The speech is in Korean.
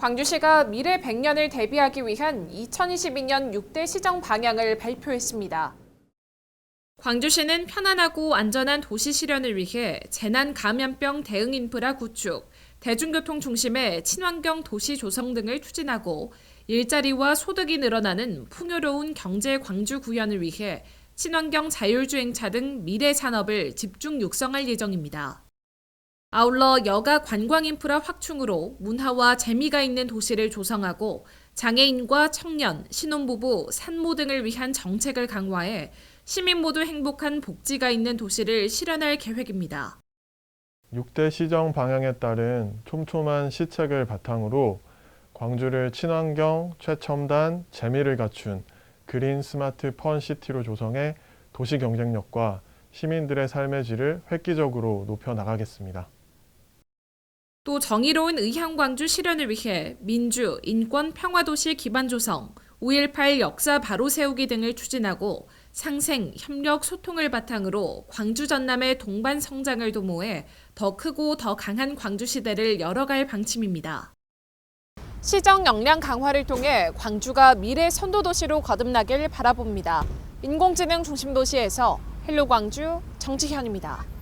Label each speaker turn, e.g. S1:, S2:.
S1: 광주시가 미래 100년을 대비하기 위한 2022년 6대 시정 방향을 발표했습니다. 광주시는 편안하고 안전한 도시 실현을 위해 재난 감염병 대응 인프라 구축, 대중교통 중심의 친환경 도시 조성 등을 추진하고 일자리와 소득이 늘어나는 풍요로운 경제 광주 구현을 위해 친환경 자율주행차 등 미래 산업을 집중 육성할 예정입니다. 아울러 여가 관광 인프라 확충으로 문화와 재미가 있는 도시를 조성하고 장애인과 청년, 신혼부부, 산모 등을 위한 정책을 강화해 시민 모두 행복한 복지가 있는 도시를 실현할 계획입니다.
S2: 6대 시정 방향에 따른 촘촘한 시책을 바탕으로 광주를 친환경, 최첨단, 재미를 갖춘 그린 스마트 펀 시티로 조성해 도시 경쟁력과 시민들의 삶의 질을 획기적으로 높여 나가겠습니다.
S1: 또 정의로운 의향 광주 실현을 위해 민주, 인권, 평화도시 기반 조성, 5.18 역사 바로 세우기 등을 추진하고 상생, 협력, 소통을 바탕으로 광주 전남의 동반 성장을 도모해 더 크고 더 강한 광주 시대를 열어갈 방침입니다. 시정 역량 강화를 통해 광주가 미래 선도 도시로 거듭나길 바라봅니다. 인공지능 중심 도시에서 헬로 광주 정지현입니다.